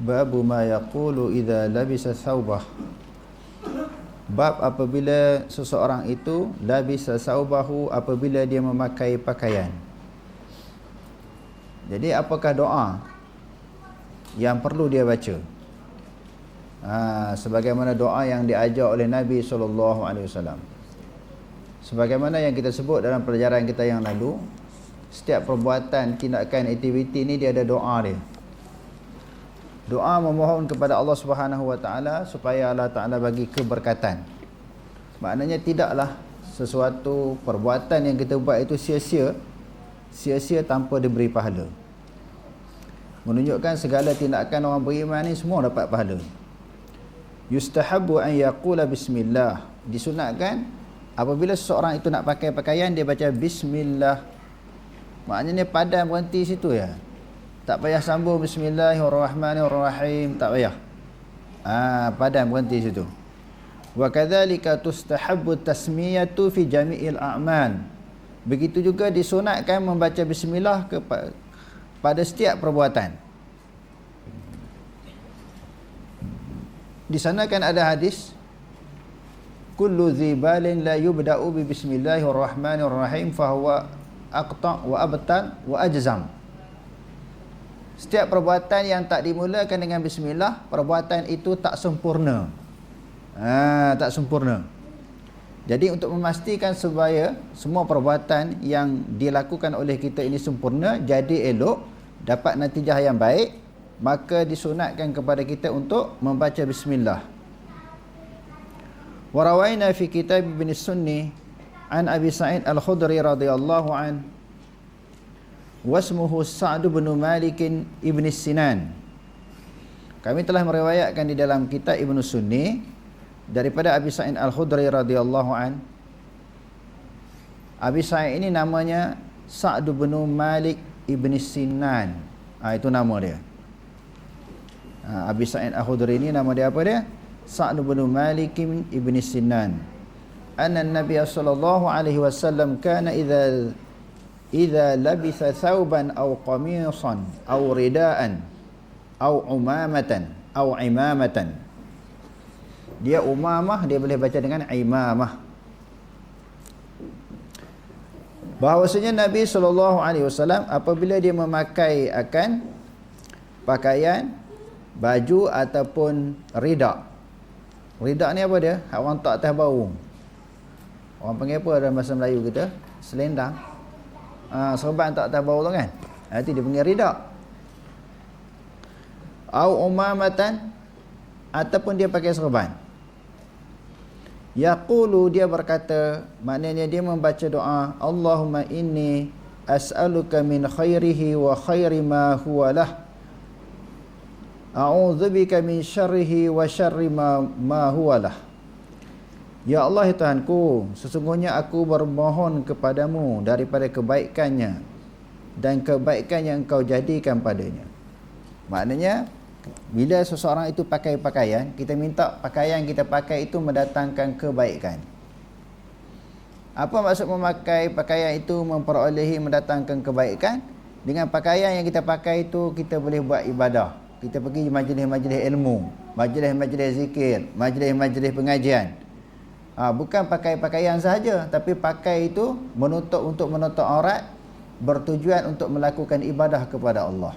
Babu ma yaqulu idza labisa thawbah. Bab apabila seseorang itu labisa thawbahu apabila dia memakai pakaian. Jadi apakah doa yang perlu dia baca? Ha, sebagaimana doa yang diajar oleh Nabi sallallahu alaihi wasallam. Sebagaimana yang kita sebut dalam pelajaran kita yang lalu, setiap perbuatan, tindakan, aktiviti ni dia ada doa dia doa memohon kepada Allah Subhanahu Wa Taala supaya Allah Taala bagi keberkatan. Maknanya tidaklah sesuatu perbuatan yang kita buat itu sia-sia, sia-sia tanpa diberi pahala. Menunjukkan segala tindakan orang beriman ni semua dapat pahala. Yustahabu an yaqula bismillah. Disunatkan apabila seseorang itu nak pakai pakaian dia baca bismillah. Maknanya padan berhenti situ ya. Tak payah sambung bismillahirrahmanirrahim, tak payah. Ah, ha, padan berhenti situ. Wa kadzalika tustahabbu tasmiyatu fi jami'il a'mal. Begitu juga disunatkan membaca bismillah kepada pada setiap perbuatan. Di sana kan ada hadis kullu dhibalin la yubda'u bi bismillahirrahmanirrahim fa huwa aqta' wa abtan wa ajzam. Setiap perbuatan yang tak dimulakan dengan bismillah, perbuatan itu tak sempurna. Ha, tak sempurna. Jadi untuk memastikan supaya semua perbuatan yang dilakukan oleh kita ini sempurna, jadi elok, dapat natijah yang baik, maka disunatkan kepada kita untuk membaca bismillah. Warawaina fi kitab Ibn Sunni an Abi Sa'id Al-Khudri radhiyallahu anhu wasmuhu Sa'd bin Malik ibn Sinan. Kami telah meriwayatkan di dalam kitab Ibn Sunni daripada Abi Sa'id Al-Khudri radhiyallahu an. Abi Sa'id ini namanya Sa'd bin Malik ibn Sinan. Ha, itu nama dia. Ha, Abi Sa'id Al-Khudri ini nama dia apa dia? Sa'd bin Malik ibn Sinan. Anna Nabi sallallahu alaihi wasallam kana idza idza labisa thawban aw qamisan aw ridaan aw umamatan aw imamatan dia umamah dia boleh baca dengan imamah bahawasanya Nabi sallallahu alaihi wasallam apabila dia memakai akan pakaian baju ataupun rida. Rida ni apa dia? Orang tak atas bau. Orang panggil apa dalam bahasa Melayu kita? Selendang ha, serban tak tahu bau tu kan? Nanti dia panggil rida. Au umamatan ataupun dia pakai serban. Yaqulu dia berkata maknanya dia membaca doa Allahumma inni as'aluka min khairihi wa khairi ma huwa lah. A'udzubika min syarrihi wa syarri ma, ma huwa lah Ya Allah ya Tuhanku, sesungguhnya aku bermohon kepadamu daripada kebaikannya dan kebaikan yang engkau jadikan padanya. Maknanya, bila seseorang itu pakai pakaian, kita minta pakaian kita pakai itu mendatangkan kebaikan. Apa maksud memakai pakaian itu memperolehi mendatangkan kebaikan? Dengan pakaian yang kita pakai itu, kita boleh buat ibadah. Kita pergi majlis-majlis ilmu, majlis-majlis zikir, majlis-majlis pengajian ha, bukan pakai pakaian sahaja tapi pakai itu menutup untuk menutup aurat bertujuan untuk melakukan ibadah kepada Allah.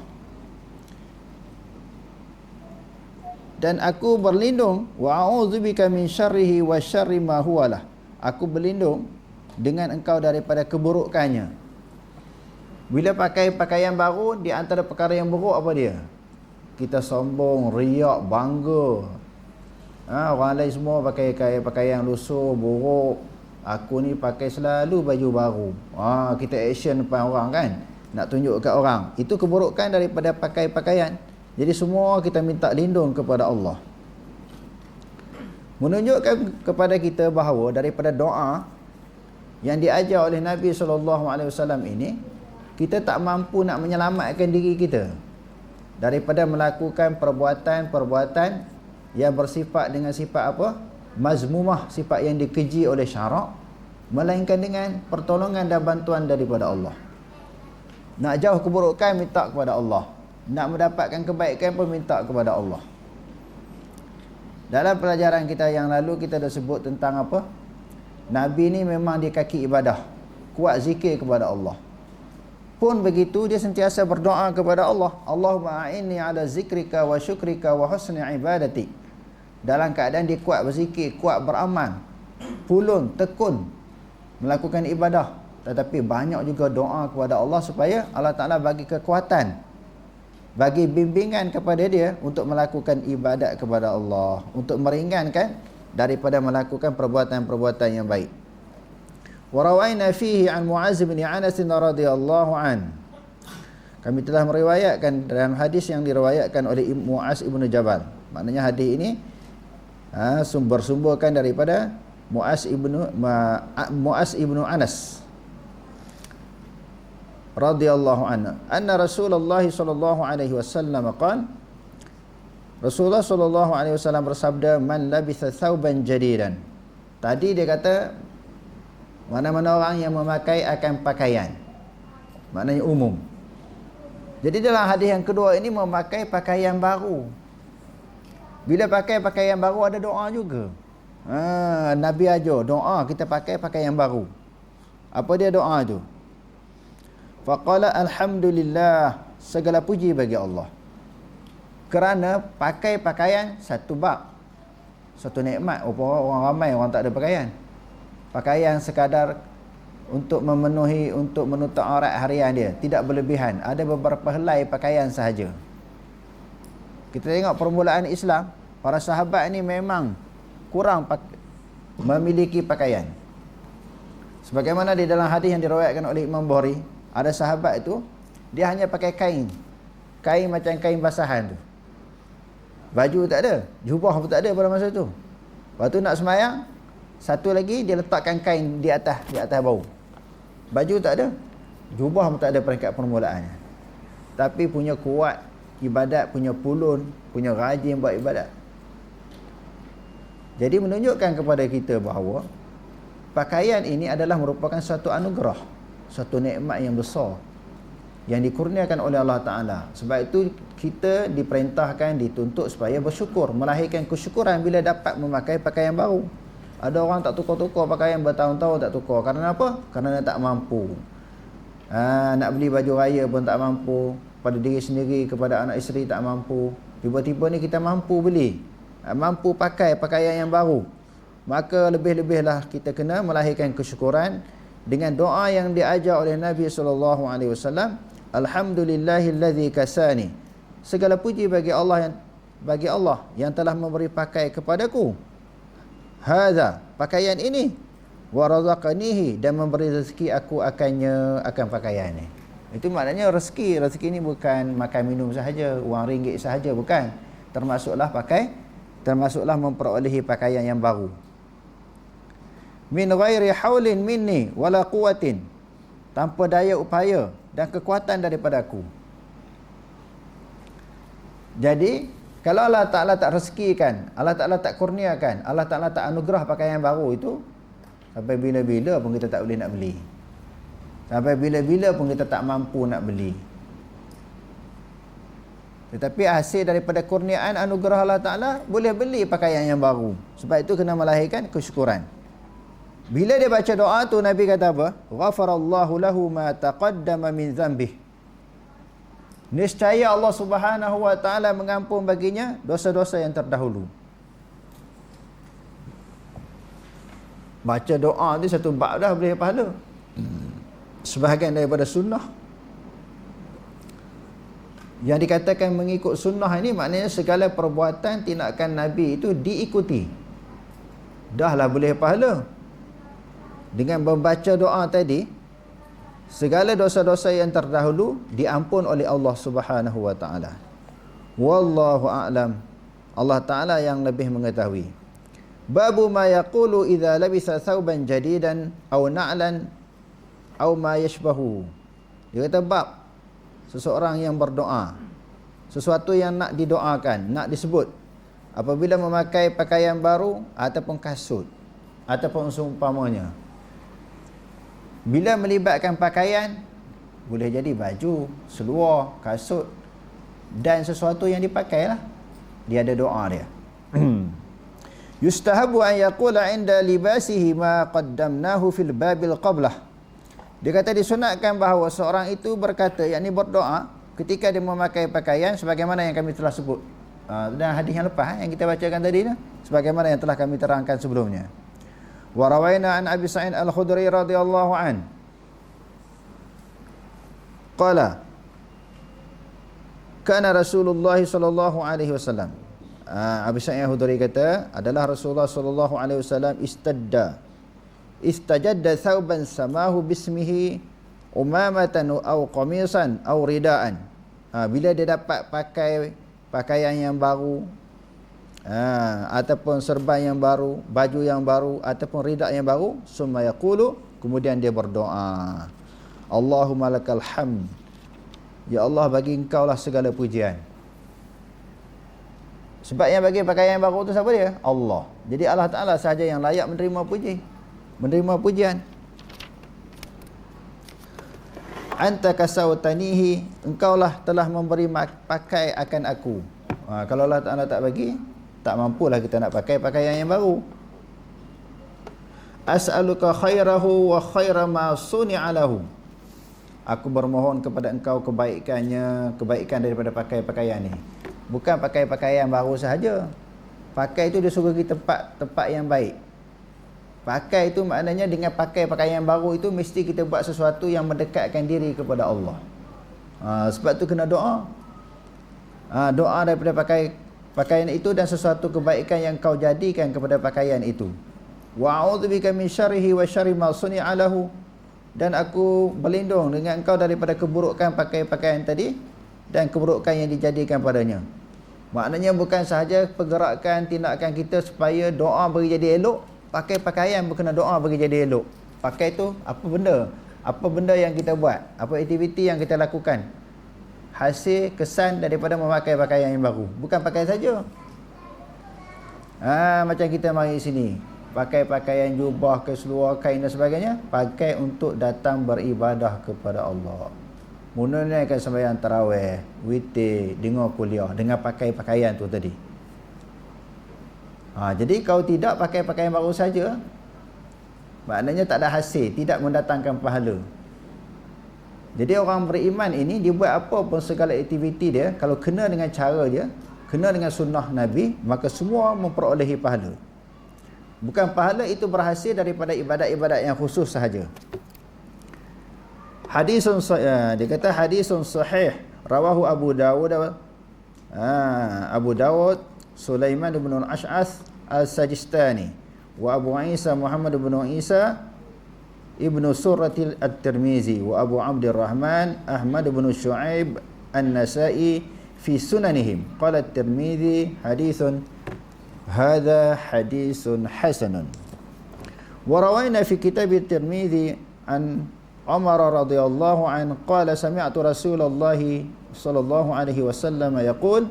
Dan aku berlindung wa a'udzubika min syarrihi wa syarri ma huwalah. Aku berlindung dengan engkau daripada keburukannya. Bila pakai pakaian baru di antara perkara yang buruk apa dia? Kita sombong riak bangga Ha, orang lain semua pakai pakaian, pakaian lusuh, buruk. Aku ni pakai selalu baju baru. Ha, kita action depan orang kan. Nak tunjuk kat orang. Itu keburukan daripada pakai pakaian. Jadi semua kita minta lindung kepada Allah. Menunjukkan kepada kita bahawa daripada doa yang diajar oleh Nabi SAW ini, kita tak mampu nak menyelamatkan diri kita daripada melakukan perbuatan-perbuatan yang bersifat dengan sifat apa? Mazmumah, sifat yang dikeji oleh syarak melainkan dengan pertolongan dan bantuan daripada Allah. Nak jauh keburukan minta kepada Allah. Nak mendapatkan kebaikan pun minta kepada Allah. Dalam pelajaran kita yang lalu kita dah sebut tentang apa? Nabi ni memang dia kaki ibadah. Kuat zikir kepada Allah. Pun begitu dia sentiasa berdoa kepada Allah. Allahumma a'inni ala zikrika wa syukrika wa husni ibadati. Dalam keadaan dia kuat berzikir, kuat beramal. Pulun, tekun melakukan ibadah. Tetapi banyak juga doa kepada Allah supaya Allah Ta'ala bagi kekuatan bagi bimbingan kepada dia untuk melakukan ibadat kepada Allah untuk meringankan daripada melakukan perbuatan-perbuatan yang baik warawaina fihi an Muaz bin Anas radhiyallahu an kami telah meriwayatkan dalam hadis yang diriwayatkan oleh Muaz ibn Jabal maknanya hadis ini ha, sumber-sumberkan daripada Muaz ibn Muaz ibn Anas. Radhiyallahu anhu. Anna Rasulullah sallallahu alaihi wasallam qala Rasulullah sallallahu alaihi wasallam bersabda man labitha thawban jadidan. Tadi dia kata mana-mana orang yang memakai akan pakaian. Maknanya umum. Jadi dalam hadis yang kedua ini memakai pakaian baru bila pakai pakaian baru ada doa juga ha, Nabi ajar doa kita pakai pakaian baru apa dia doa tu Faqala alhamdulillah segala puji bagi Allah. Kerana pakai pakaian satu bab. Satu nikmat orang, orang ramai orang tak ada pakaian. Pakaian sekadar untuk memenuhi untuk menutup aurat harian dia, tidak berlebihan. Ada beberapa helai pakaian sahaja. Kita tengok permulaan Islam, para sahabat ini memang kurang memiliki pakaian. Sebagaimana di dalam hadis yang diriwayatkan oleh Imam Bukhari, ada sahabat itu dia hanya pakai kain. Kain macam kain basahan tu. Baju tak ada, jubah pun tak ada pada masa tu. Lepas tu nak semayang, satu lagi dia letakkan kain di atas di atas bau. Baju tak ada, jubah pun tak ada peringkat permulaannya. Tapi punya kuat ibadat, punya pulun, punya rajin buat ibadat. Jadi menunjukkan kepada kita bahawa pakaian ini adalah merupakan satu anugerah satu nikmat yang besar yang dikurniakan oleh Allah Ta'ala. Sebab itu kita diperintahkan dituntut supaya bersyukur melahirkan kesyukuran bila dapat memakai pakaian baru. Ada orang tak tukar-tukar pakaian bertahun-tahun tak tukar. Kerana apa? kerana tak mampu. Ha, nak beli baju raya pun tak mampu pada diri sendiri kepada anak isteri tak mampu. Tiba-tiba ni kita mampu beli. Ha, mampu pakai pakaian yang baru. Maka lebih-lebihlah kita kena melahirkan kesyukuran dengan doa yang diajar oleh Nabi sallallahu alaihi wasallam alhamdulillahillazi kasani. Segala puji bagi Allah yang bagi Allah yang telah memberi pakai kepadaku. Hadza pakaian ini wa razaqanihi dan memberi rezeki aku akannya akan pakaian ini itu maknanya rezeki. Rezeki ini bukan makan minum sahaja wang ringgit sahaja bukan. Termasuklah pakai termasuklah memperolehi pakaian yang baru. Min ghairi haulin minni wala quwwatin. Tanpa daya upaya dan kekuatan daripada aku. Jadi kalau Allah Taala tak rezekikan Allah Taala tak kurniakan Allah Taala tak anugerah pakaian baru itu sampai bila-bila pun kita tak boleh nak beli sampai bila-bila pun kita tak mampu nak beli tetapi hasil daripada kurniaan anugerah Allah Ta'ala boleh beli pakaian yang baru. Sebab itu kena melahirkan kesyukuran. Bila dia baca doa tu Nabi kata apa? Ghafarallahu lahu ma taqaddama min dhanbih. Niscaya Allah Subhanahu wa taala mengampun baginya dosa-dosa yang terdahulu. Baca doa ni satu bab dah boleh pahala. Sebahagian daripada sunnah. Yang dikatakan mengikut sunnah ini maknanya segala perbuatan tindakan Nabi itu diikuti. Dahlah boleh pahala dengan membaca doa tadi segala dosa-dosa yang terdahulu diampun oleh Allah Subhanahu wa taala. wallahu a'lam Allah taala yang lebih mengetahui babu ma yaqulu idza labisa thawban jadidan aw na'lan aw ma yashbahu. Dia kata bab seseorang yang berdoa sesuatu yang nak didoakan nak disebut apabila memakai pakaian baru ataupun kasut ataupun seumpamanya. Bila melibatkan pakaian boleh jadi baju, seluar, kasut dan sesuatu yang dipakai lah dia ada doa dia. Yustahabu an yaqula inda libasihi ma qaddamnahu fil babil qablah dia kata disunatkan bahawa seorang itu berkata yakni berdoa ketika dia memakai pakaian sebagaimana yang kami telah sebut. Uh, dan hadis yang lepas eh, yang kita bacakan tadi tu sebagaimana yang telah kami terangkan sebelumnya. Wa rawaina an abi sa'id al-khudri radhiyallahu an. Qala kana rasulullah sallallahu alaihi wasallam. Uh, Abu Sa'id Al-Khudri kata adalah Rasulullah sallallahu alaihi wasallam istadda istajadda thawban samahu bismihi umamatan aw qamisan aw ridaan. Ha, bila dia dapat pakai pakaian yang baru ha, ataupun serban yang baru baju yang baru ataupun ridak yang baru summa yaqulu kemudian dia berdoa. Allahumma lakal hamd. Ya Allah bagi engkau lah segala pujian. Sebab yang bagi pakaian yang baru tu siapa dia? Allah. Jadi Allah Ta'ala sahaja yang layak menerima puji menerima pujian. Anta kasawtanihi engkaulah telah memberi pakai akan aku. Ha, kalau Allah Ta'ala tak bagi tak mampulah kita nak pakai pakaian yang baru. As'aluka khairahu wa khaira ma suni'alahu aku bermohon kepada engkau kebaikannya kebaikan daripada pakai pakaian ni. Bukan pakai pakaian baru sahaja. Pakai itu dia suruh pergi tempat tempat yang baik pakai itu maknanya dengan pakai pakaian baru itu mesti kita buat sesuatu yang mendekatkan diri kepada Allah. Ha, sebab tu kena doa. Ha, doa daripada pakai pakaian itu dan sesuatu kebaikan yang kau jadikan kepada pakaian itu. Wa'udzubika min syarrihi wa syarri ma suni'alahu dan aku berlindung dengan engkau daripada keburukan pakai pakaian tadi dan keburukan yang dijadikan padanya. Maknanya bukan sahaja pergerakan tindakan kita supaya doa bagi jadi elok pakai pakaian berkena doa bagi jadi elok. Pakai tu apa benda? Apa benda yang kita buat? Apa aktiviti yang kita lakukan? Hasil kesan daripada memakai pakaian yang baru. Bukan pakai saja. Ha, macam kita mari sini. Pakai pakaian jubah ke seluar kain dan sebagainya pakai untuk datang beribadah kepada Allah. Menunaikan sembahyang tarawih witir dengar kuliah dengan pakai pakaian tu tadi ha, jadi kalau tidak pakai pakaian baru saja maknanya tak ada hasil tidak mendatangkan pahala jadi orang beriman ini dia buat apa pun segala aktiviti dia kalau kena dengan cara dia kena dengan sunnah Nabi maka semua memperolehi pahala Bukan pahala itu berhasil daripada ibadat-ibadat yang khusus sahaja. Hadisun uh, dia kata hadisun sahih rawahu Abu Dawud uh, Abu Dawud سليمان بن الأشعث السجستاني وأبو عيسى محمد بن عيسى ابن سورة الترمذي وأبو عبد الرحمن أحمد بن شعيب النسائي في سننهم. قال الترمذي حديث هذا حديث حسن. وروينا في كتاب الترمذي عن عمر رضي الله عنه قال سمعت رسول الله صلى الله عليه وسلم يقول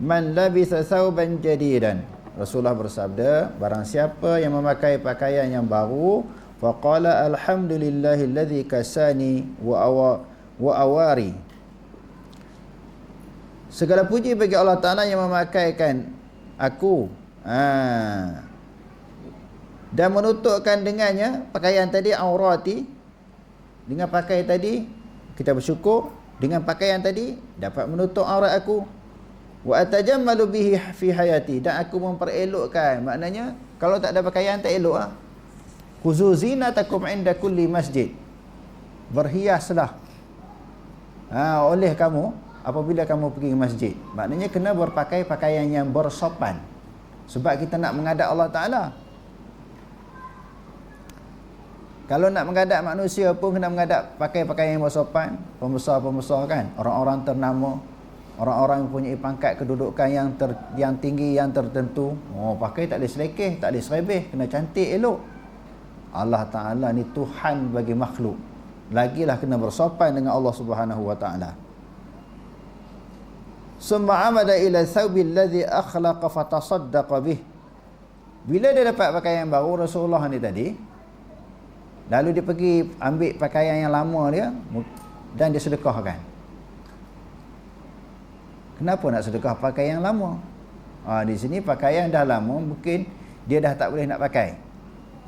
man labisa sauban jadidan. Rasulullah bersabda barang siapa yang memakai pakaian yang baru faqala alhamdulillahillazi kasani wa awa wa awari. Segala puji bagi Allah Taala yang memakaikan aku. Ha. dan menutupkan dengannya pakaian tadi aurati dengan pakaian tadi kita bersyukur. Dengan pakaian tadi dapat menutup aurat aku wa atajammalu bihi fi hayati. Dan aku memperelokkan. Maknanya kalau tak ada pakaian tak elok ah. Khuzu zinatakum inda kulli masjid. Berhiaslah ha, oleh kamu apabila kamu pergi ke masjid. Maknanya kena berpakai pakaian yang bersopan. Sebab kita nak mengadap Allah Ta'ala. Kalau nak mengadap manusia pun kena mengadap pakai pakaian yang bersopan. Pembesar-pembesar kan? Orang-orang ternama orang-orang mempunyai pangkat kedudukan yang ter, yang tinggi yang tertentu oh pakai tak boleh selekeh tak boleh serebeh kena cantik elok. Allah Taala ni Tuhan bagi makhluk. Lagilah kena bersopan dengan Allah Subhanahu wa taala. Summa amada ila thawbi alladhi akhlaqa fatasaddaqa bih. Bila dia dapat pakaian baru Rasulullah ni tadi lalu dia pergi ambil pakaian yang lama dia dan dia sedekahkan kenapa nak sedekah pakaian yang lama? Ha, di sini pakaian dah lama mungkin dia dah tak boleh nak pakai.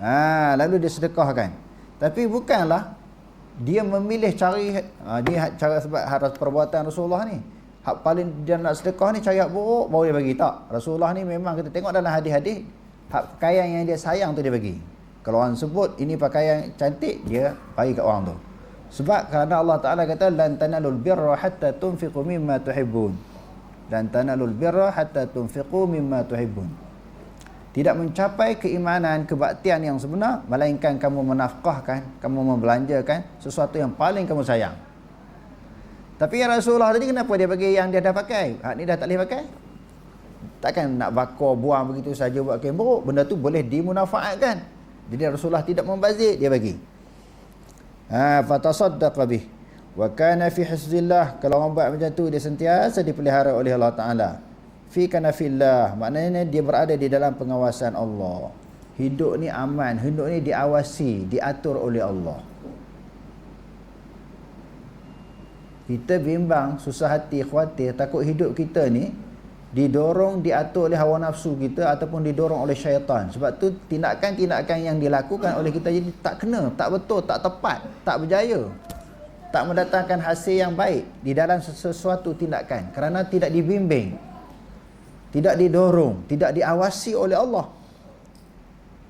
Ha, lalu dia sedekahkan. Tapi bukanlah dia memilih cari ha, dia cara sebab harus perbuatan Rasulullah ni. Hak paling dia nak sedekah ni cari buruk baru dia bagi. Tak Rasulullah ni memang kita tengok dalam hadis-hadis hak pakaian yang dia sayang tu dia bagi. Kalau orang sebut ini pakaian cantik dia bagi kat orang tu. Sebab kerana Allah Taala kata lan tanalul birra hatta tunfiqu mimma tuhibbun dan tanalul birra hatta tunfiqu mimma tuhibbun. Tidak mencapai keimanan kebaktian yang sebenar melainkan kamu menafkahkan kamu membelanjakan sesuatu yang paling kamu sayang. Tapi yang Rasulullah tadi kenapa dia bagi yang dia dah pakai? Hak ni dah tak boleh pakai? Takkan nak bakar buang begitu saja buat kain buruk benda tu boleh dimunafaatkan. Jadi Rasulullah tidak membazir dia bagi. Ha fatasaddaqa bih wa kana fi hizbillah kalau orang buat macam tu dia sentiasa dipelihara oleh Allah Taala. Fi kana fillah. Maknanya dia berada di dalam pengawasan Allah. Hidup ni aman. Hidup ni diawasi diatur oleh Allah. Kita bimbang susah hati khawatir takut hidup kita ni didorong diatur oleh hawa nafsu kita ataupun didorong oleh syaitan. Sebab tu tindakan-tindakan yang dilakukan oleh kita jadi tak kena tak betul tak tepat tak berjaya tak mendatangkan hasil yang baik di dalam sesuatu tindakan kerana tidak dibimbing tidak didorong, tidak diawasi oleh Allah.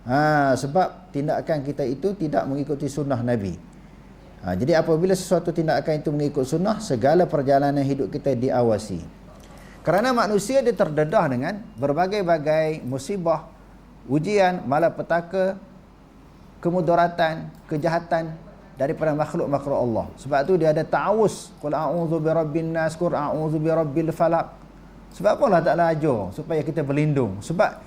Ha, sebab tindakan kita itu tidak mengikuti sunnah Nabi. Ha, jadi apabila sesuatu tindakan itu mengikut sunnah, segala perjalanan hidup kita diawasi. Kerana manusia dia terdedah dengan berbagai-bagai musibah, ujian, malapetaka, kemudaratan, kejahatan daripada makhluk-makhluk Allah. Sebab tu dia ada ta'awuz. Qul a'udzu birabbin nas, qul a'udzu birabbil falaq. Sebab apa Allah Ta'ala ajar supaya kita berlindung? Sebab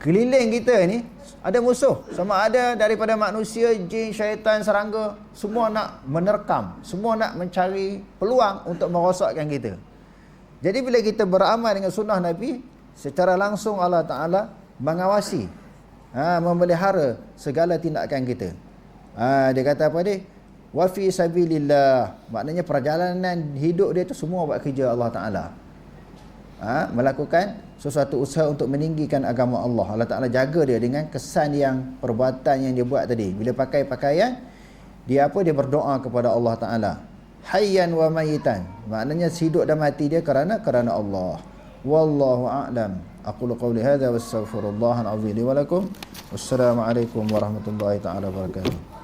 keliling kita ni ada musuh. Sama ada daripada manusia, jin, syaitan, serangga. Semua nak menerkam. Semua nak mencari peluang untuk merosakkan kita. Jadi bila kita beramal dengan sunnah Nabi, secara langsung Allah Ta'ala mengawasi. Ha, memelihara segala tindakan kita. Ha, dia kata apa dia? Wafi sabilillah. Maknanya perjalanan hidup dia tu semua buat kerja Allah Ta'ala ha, melakukan sesuatu usaha untuk meninggikan agama Allah. Allah Taala jaga dia dengan kesan yang perbuatan yang dia buat tadi. Bila pakai pakaian, dia apa? Dia berdoa kepada Allah Taala. Hayyan wa mayitan. Maknanya hidup dan mati dia kerana kerana Allah. Wallahu a'lam. Aqulu qawli hadha wastaghfirullahal azim li wa lakum. Wassalamualaikum warahmatullahi taala wabarakatuh.